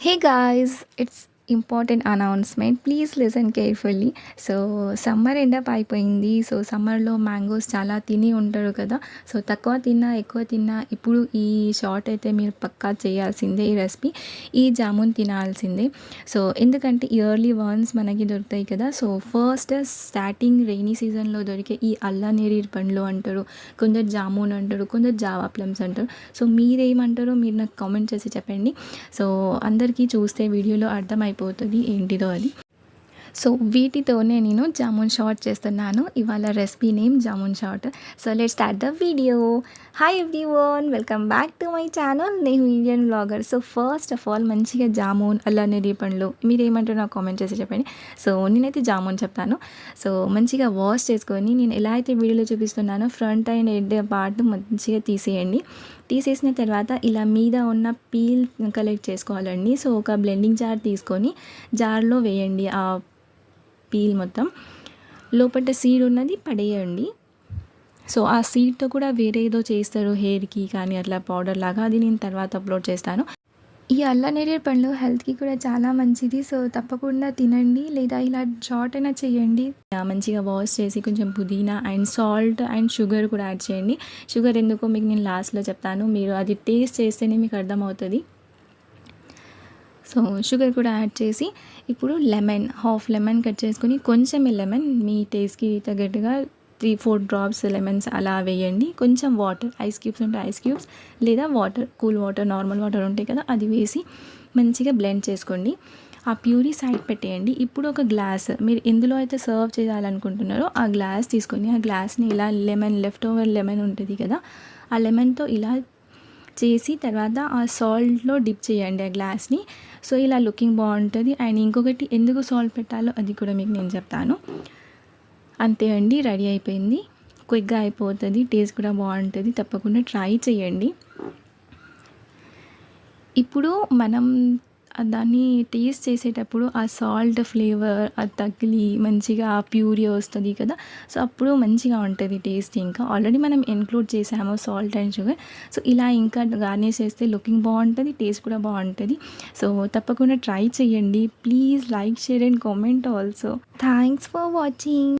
Hey guys, it's important announcement please listen carefully so summer end up అయిపోయింది. So సమ్మర్లో mangoes చాలా తిని ఉంటారు కదా. సో తక్కువ తిన్నా ఎక్కువ తిన్నా ఇప్పుడు ఈ షార్ట్ అయితే మీరు పక్కా చేయాల్సిందే ఈ రెసిపీ ఈ జామున్ తినాల్సిందే. సో ఎందుకంటే ఇయర్లీ వన్స్ మనకి దొరుకుతాయి కదా. సో ఫస్ట్ స్టార్టింగ్ రెయినీ సీజన్లో దొరికే ఈ అల్లనేరి పండ్లు అంటారు. కొందరు జామున్ అంటారు కొందరు జావా ప్లమ్స్ అంటారు. సో మీరేమంటారో మీరు నాకు కామెంట్ చేసి చెప్పండి. సో అందరికీ చూస్తే వీడియోలో అర్థమైపోతుంది. అయిపోతుంది ఏంటిదో అది. సో వీటితోనే నేను జామున్ షార్ట్ చేస్తున్నాను. ఇవాళ recipe name jamun shot so let start the video hi everyone welcome back to my channel నేను Indian blogger so first of all మంచిగా జామున్ అలానే పండ్లు మీరు ఏమంటారు నాకు కామెంట్ చేసి చెప్పండి. సో నేనైతే జామున్ చెప్తాను. సో మంచిగా వాష్ చేసుకొని నేను ఎలా అయితే వీడియోలో చూపిస్తున్నానో ఫ్రంట్ అండ్ ఎడ్ పార్ట్ మంచిగా తీసేయండి. తీసేసిన తర్వాత ఇలా మీద ఉన్న పీల్ కలెక్ట్ చేసుకోవాలండి. సో ఒక బ్లెండింగ్ జార్ తీసుకొని జార్లో వేయండి ఆ పీల్ మొత్తం. లోపల సీడ్ ఉన్నది పడేయండి. సో ఆ సీడ్తో కూడా వేరే ఏదో చేస్తారు హెయిర్కి కానీ అట్లా పౌడర్ లాగా. అది నేను తర్వాత అప్లోడ్ చేస్తాను. ఈ అల్ల నేరేడు పండ్లు హెల్త్కి కూడా చాలా మంచిది. సో తప్పకుండా తినండి లేదా ఇలా షార్ట్ అయినా చేయండి. మంచిగా వాష్ చేసి కొంచెం పుదీనా అండ్ సాల్ట్ అండ్ షుగర్ కూడా యాడ్ చేయండి. షుగర్ ఎందుకో మీకు నేను లాస్ట్లో చెప్తాను. మీరు అది టేస్ట్ చేస్తేనే మీకు అర్థమవుతుంది. సో షుగర్ కూడా యాడ్ చేసి ఇప్పుడు లెమన్ హాఫ్ లెమన్ కట్ చేసుకుని కొంచెం లెమన్ మీ టేస్ట్కి తగ్గట్టుగా త్రీ ఫోర్ డ్రాప్స్ లెమన్స్ అలా వేయండి. కొంచెం వాటర్ ఐస్ క్యూబ్స్ ఉంటే ఐస్ క్యూబ్స్ లేదా water cool water normal water ఉంటాయి కదా అది వేసి మంచిగా బ్లెండ్ చేసుకోండి. ఆ ప్యూరీ సైడ్ పెట్టేయండి. ఇప్పుడు ఒక గ్లాస్ మీరు ఎందులో అయితే సర్వ్ చేయాలనుకుంటున్నారో ఆ గ్లాస్ తీసుకొని ఆ గ్లాస్ని ఇలా లెమన్ లెఫ్ట్ ఓవర్ లెమన్ ఉంటుంది కదా ఆ లెమన్తో ఇలా చేసి తర్వాత ఆ సాల్ట్లో డిప్ చేయండి ఆ గ్లాస్ని సో ఇలా లుకింగ్ బాగుంటుంది. అండ్ ఇంకొకటి ఎందుకు సాల్ట్ పెట్టాలో అది కూడా మీకు నేను చెప్తాను. అంతే అండి రెడీ అయిపోయింది. క్విక్గా అయిపోతుంది టేస్ట్ కూడా బాగుంటుంది తప్పకుండా ట్రై చేయండి ఇప్పుడు మనం దాన్ని టేస్ట్ చేసేటప్పుడు ఆ సాల్ట్ ఫ్లేవర్ అది తగిలి మంచిగా ఆ ప్యూరీ వస్తుంది కదా సో అప్పుడు మంచిగా ఉంటుంది టేస్ట్ ఇంకా. ఆల్రెడీ మనం ఇన్క్లూడ్ చేసాము సాల్ట్ అండ్ షుగర్ సో ఇలా ఇంకా గార్నిష్ చేస్తే లుకింగ్ బాగుంటుంది టేస్ట్ కూడా బాగుంటుంది. సో తప్పకుండా ట్రై చేయండి please like share and comment also. Thanks for watching.